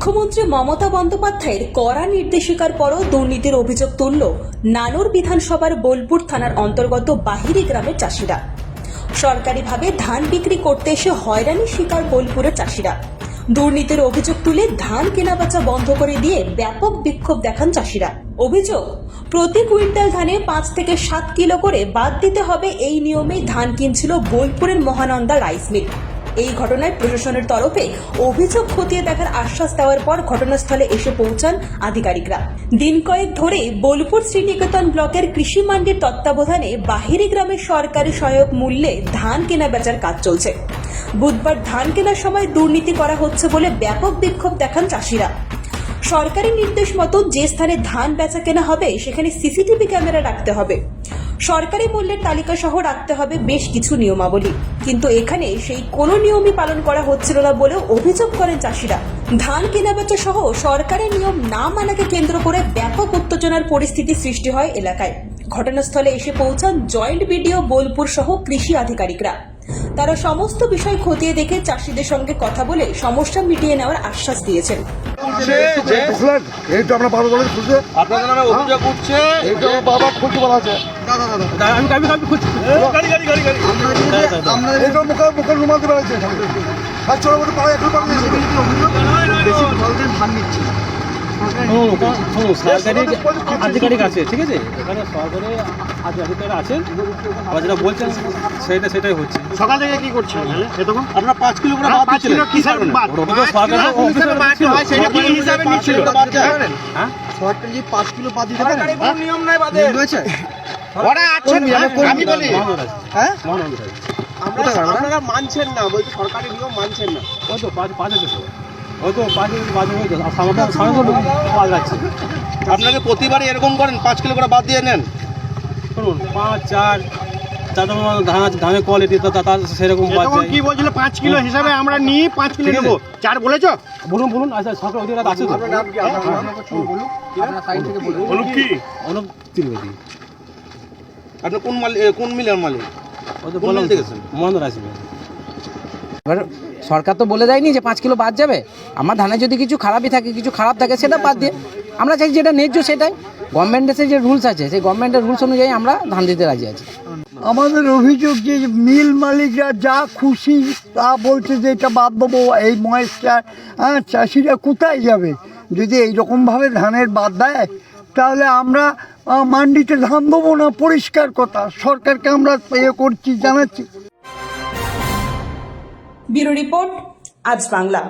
মুখ্যমন্ত্রী মমতা বন্দ্যোপাধ্যায়ের কড়া নির্দেশিকার পরও দুর্নীতির অভিযোগ তুলল নানুর বিধানসভার বোলপুর থানার অন্তর্গত বাহিরি গ্রামের চাষিরা। সরকারিভাবে ধান বিক্রি করতে এসে হয়রানির শিকার বোলপুরের চাষিরা। দুর্নীতির অভিযোগ তুলে ধান কেনাবেচা বন্ধ করে দিয়ে ব্যাপক বিক্ষোভ দেখান চাষিরা। অভিযোগ, প্রতি কুইন্টাল ধানে পাঁচ থেকে সাত কিলো করে বাদ দিতে হবে এই নিয়মেই ধান কিনছিল বোলপুরের মহানন্দা রাইস মিল। এই ঘটনায় প্রশাসনের তরফে অভিযোগ খতিয়ে দেখার আশ্বাস দেওয়ার পর ঘটনাস্থলে এসে পৌঁছান আধিকারিকরা। দিন কয়েক ধরে বোলপুর শ্রীনিকেতন ব্লকের কৃষি মান্ডির তত্ত্বাবধানে বাহিরি গ্রামের সরকারি সহায়ক মূল্যে ধান কেনা বেচার কাজ চলছে। বুধবার ধান কেনার সময় দুর্নীতি করা হচ্ছে বলে ব্যাপক বিক্ষোভ দেখান চাষিরা। সরকারি নির্দেশ মতো যে স্থানে ধান বেচা কেনা হবে, সেখানে সিসিটিভি ক্যামেরা রাখতে হবে। সরকারি মূল্যের তালিকা সহ রাখতে হবে বেশ কিছু নিয়মাবলী। কিন্তু এখানে সেই কোনো নিয়মই পালন করা হচ্ছিল না বলেও অভিযোগ করেন চাষিরা। ধান কেনাবেচা সহ সরকারের নিয়ম না মানাকে কেন্দ্র করে ব্যাপক উত্তেজনার পরিস্থিতি সৃষ্টি হয় এলাকায়। ঘটনাস্থলে এসে পৌঁছান জয়েন্ট বিডিও বোলপুর সহ কৃষি আধিকারিকরা। তারা সমস্ত বিষয় খতিয়ে দেখে চাষিদের সঙ্গে কথা বলে সমস্যা মিটিয়ে নেওয়ার আশ্বাস দিয়েছেন। যে এই তো আমরা বারো বলে খুলছে আপনাদের নামে অভিযোগ উঠছে। এই তো বারবার খুলতে বলা আছে। আমি আমি আমি খুঁজছি গাড়ি গাড়ি গাড়ি গাড়ি এই তো মুখে মুখে রুমাল দিয়ে বেড়াচ্ছে আর চলো পাড়া বেশি ফলদের ধান নিচ্ছে। সরকারি আধিকারিক আছে ঠিক আছে? এখানে সরকারি আধিকারিক আছেন। যেটা বলছেন সেটা সেটাই হচ্ছে। সকাল থেকে কি করছেন এতক্ষণ আপনারা পাঁচ কিলো করে বাদ পাঁচ কিলো দিচ্ছিলেন কিসের বাদ। ওটা তো সরকারি অফিসের ছিল। সেটা কি হিসাবে নিচ্ছিল হ্যাঁ। সরকার যে পাঁচ কিলো বাদ দিতে পারেন নিয়ম নাই বাদে রয়েছে? ওরা আছেন আমি বলি। হ্যাঁ? আছে। আপনারা মানছেন না বলছি সরকারি নিয়ম মানছেন না। ওই তো পাঁচ পাঁচ আছে হয়ে আপনাকে প্রতিবারই এরকম করেন পাঁচ কিলো করে বাদ দিয়ে নেন? শুনুন পাঁচ চার চার ধান ধানের কোয়ালিটি তো তার সেরকম যায় কি বলছিল পাঁচ কিলো হিসাবে আমরা নিই পাঁচ কিলো নেব। চার বলেছ? বলুন বলুন আচ্ছা সরকার অধিকার আছে তো। বলুন। কি? অনুপ ত্রিবেদী আপনি কোন মালিক কোন মিলের মালিক? মহেন্দ্র আসবে এবার সরকার তো বলে দেয়নি যে পাঁচ কিলো বাদ যাবে। আমার ধানে যদি কিছু খারাপই থাকে কিছু খারাপ থাকে সেটা বাদ দিয়ে আমরা চাই যেটা ন্যায্য সেটাই। গভর্নমেন্টের যে রুলস আছে সেই গভর্নমেন্টের রুলস অনুযায়ী আমরা ধান দিতে রাজি আছি। আমাদের অভিযোগ যে মিল মালিকরা যা খুশি তা বলছে যে এটা বাদ দেবো, এই ময়েসটা হ্যাঁ চাষিরা কোথায় যাবে? যদি এইরকমভাবে ধানের বাদ দেয়, তাহলে আমরা মান্ডিতে ধান দেবো না? পরিষ্কার কথা। সরকারকে আমরা ইয়ে করছি, জানাচ্ছি। ব্যুরো রিপোর্ট, আজ বাংলা।